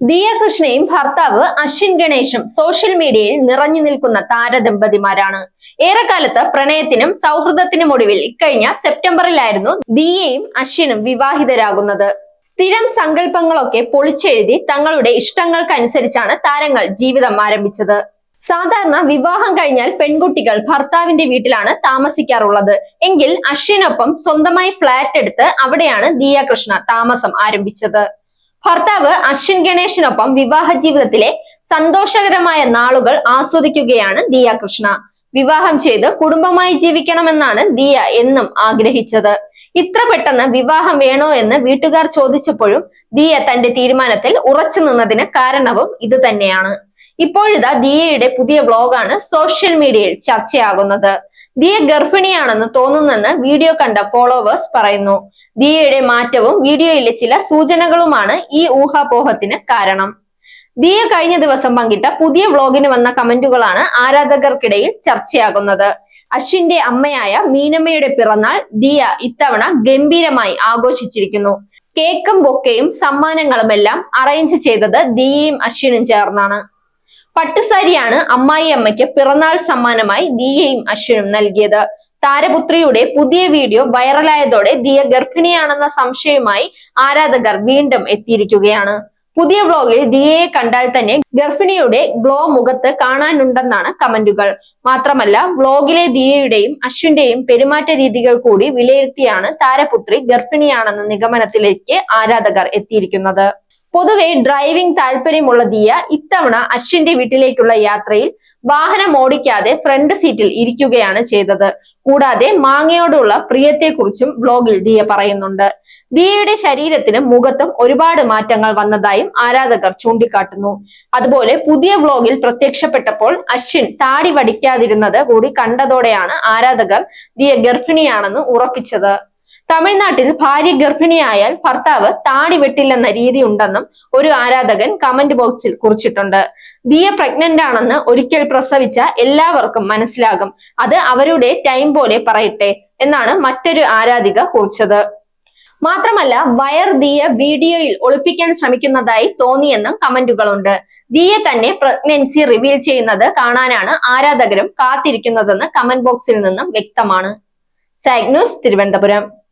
ദിയ കൃഷ്ണയും ഭർത്താവ് അശ്വിൻ ഗണേഷും സോഷ്യൽ മീഡിയയിൽ നിറഞ്ഞു നിൽക്കുന്ന താരദമ്പതിമാരാണ്. ഏറെക്കാലത്ത് പ്രണയത്തിനും സൗഹൃദത്തിനും ഒടുവിൽ ഇക്കഴിഞ്ഞ സെപ്റ്റംബറിലായിരുന്നു ദിയയും അശ്വിനും വിവാഹിതരാകുന്നത്. സ്ഥിരം സങ്കല്പങ്ങളൊക്കെ പൊളിച്ചെഴുതി തങ്ങളുടെ ഇഷ്ടങ്ങൾക്കനുസരിച്ചാണ് താരങ്ങൾ ജീവിതം ആരംഭിച്ചത്. സാധാരണ വിവാഹം കഴിഞ്ഞാൽ പെൺകുട്ടികൾ ഭർത്താവിന്റെ വീട്ടിലാണ് താമസിക്കാറുള്ളത്. എങ്കിൽ അശ്വിനൊപ്പം സ്വന്തമായി ഫ്ലാറ്റ് എടുത്ത് അവിടെയാണ് ദിയ കൃഷ്ണ താമസം ആരംഭിച്ചത്. ഭർത്താവ് അശ്വിൻ ഗണേഷിനൊപ്പം വിവാഹ ജീവിതത്തിലെ സന്തോഷകരമായ നാളുകൾ ആസ്വദിക്കുകയാണ് ദിയ കൃഷ്ണ. വിവാഹം ചെയ്ത് കുടുംബമായി ജീവിക്കണമെന്നാണ് ദിയ എന്നും ആഗ്രഹിച്ചത്. ഇത്ര പെട്ടെന്ന് വിവാഹം വേണോ എന്ന് വീട്ടുകാർ ചോദിച്ചപ്പോഴും ദിയ തന്റെ തീരുമാനത്തിൽ ഉറച്ചു നിന്നതിന് കാരണവും ഇത് തന്നെയാണ്. ഇപ്പോഴിതാ ദിയയുടെ പുതിയ വ്ളോഗാണ് സോഷ്യൽ മീഡിയയിൽ ചർച്ചയാകുന്നത്. ദിയ ഗർഭിണിയാണെന്ന് തോന്നുന്നെന്ന് വീഡിയോ കണ്ട ഫോളോവേഴ്സ് പറയുന്നു. ദിയയുടെ മാറ്റവും വീഡിയോയിലെ ചില സൂചനകളുമാണ് ഈ ഊഹാപോഹത്തിന് കാരണം. ദിയ കഴിഞ്ഞ ദിവസം പങ്കിട്ട പുതിയ വ്ളോഗിന് വന്ന കമന്റുകളാണ് ആരാധകർക്കിടയിൽ ചർച്ചയാകുന്നത്. അശ്വിന്റെ അമ്മയായ മീനമ്മയുടെ പിറന്നാൾ ദിയ ഇത്തവണ ഗംഭീരമായി ആഘോഷിച്ചിരിക്കുന്നു. കേക്കും ബൊക്കയും സമ്മാനങ്ങളുമെല്ലാം അറേഞ്ച് ചെയ്തത് ദിയയും അശ്വിനും ചേർന്നാണ്. പട്ടുസാരിയാണ് അമ്മായി അമ്മയ്ക്ക് പിറന്നാൾ സമ്മാനമായി ദിയയും അശ്വിനും നൽകിയത്. താരപുത്രിയുടെ പുതിയ വീഡിയോ വൈറലായതോടെ ദിയ ഗർഭിണിയാണെന്ന സംശയവുമായി ആരാധകർ വീണ്ടും എത്തിയിരിക്കുകയാണ്. പുതിയ വ്ലോഗിൽ ദിയയെ കണ്ടാൽ തന്നെ ഗർഭിണിയുടെ ഗ്ലോ മുഖത്ത് കാണാനുണ്ടെന്നാണ് കമന്റുകൾ. മാത്രമല്ല വ്ലോഗിലെ ദിയയുടെയും അശ്വിന്റെയും പെരുമാറ്റ രീതികൾ കൂടി വിലയിരുത്തിയാണ് താരപുത്രി ഗർഭിണിയാണെന്ന നിഗമനത്തിലേക്ക് ആരാധകർ എത്തിയിരിക്കുന്നത്. പൊതുവെ ഡ്രൈവിംഗ് താല്പര്യമുള്ള ദിയ ഇത്തവണ അശ്വിന്റെ വീട്ടിലേക്കുള്ള യാത്രയിൽ വാഹനം ഓടിക്കാതെ ഫ്രണ്ട് സീറ്റിൽ ഇരിക്കുകയാണ് ചെയ്തത്. കൂടാതെ മാങ്ങയോടുള്ള പ്രിയത്തെക്കുറിച്ചും ബ്ലോഗിൽ ദിയ പറയുന്നുണ്ട്. ദിയയുടെ ശരീരത്തിനും മുഖത്തും ഒരുപാട് മാറ്റങ്ങൾ വന്നതായും ആരാധകർ ചൂണ്ടിക്കാട്ടുന്നു. അതുപോലെ പുതിയ വ്ലോഗിൽ പ്രത്യക്ഷപ്പെട്ടപ്പോൾ അശ്വിൻ താടി വടിക്കാതിരുന്നത് കൂടി കണ്ടതോടെയാണ് ആരാധകർ ദിയ ഗർഭിണിയാണെന്ന് ഉറപ്പിച്ചത്. തമിഴ്നാട്ടിൽ ഭാര്യ ഗർഭിണിയായാൽ ഭർത്താവ് താടി വെട്ടില്ലെന്ന രീതി ഉണ്ടെന്നും ഒരു ആരാധകൻ കമന്റ് ബോക്സിൽ കുറിച്ചിട്ടുണ്ട്. ദിയ പ്രഗ്നന്റ് ആണെന്ന് ഒരിക്കൽ പ്രസവിച്ച എല്ലാവർക്കും മനസ്സിലാകും. അത് അവരുടെ ടൈം പോലെ പറയട്ടെ എന്നാണ് മറ്റൊരു ആരാധിക കുറിച്ചത്. മാത്രമല്ല വയർ ദിയ വീഡിയോയിൽ ഒളിപ്പിക്കാൻ ശ്രമിക്കുന്നതായി തോന്നിയെന്നും കമന്റുകളുണ്ട് ദിയ തന്നെ പ്രഗ്നൻസി റിവീൽ ചെയ്യുന്നത് കാണാനാണ് ആരാധകരും കാത്തിരിക്കുന്നതെന്ന് കമന്റ് ബോക്സിൽ നിന്നും വ്യക്തമാണ്. സാഗ്നൂസ് തിരുവനന്തപുരം.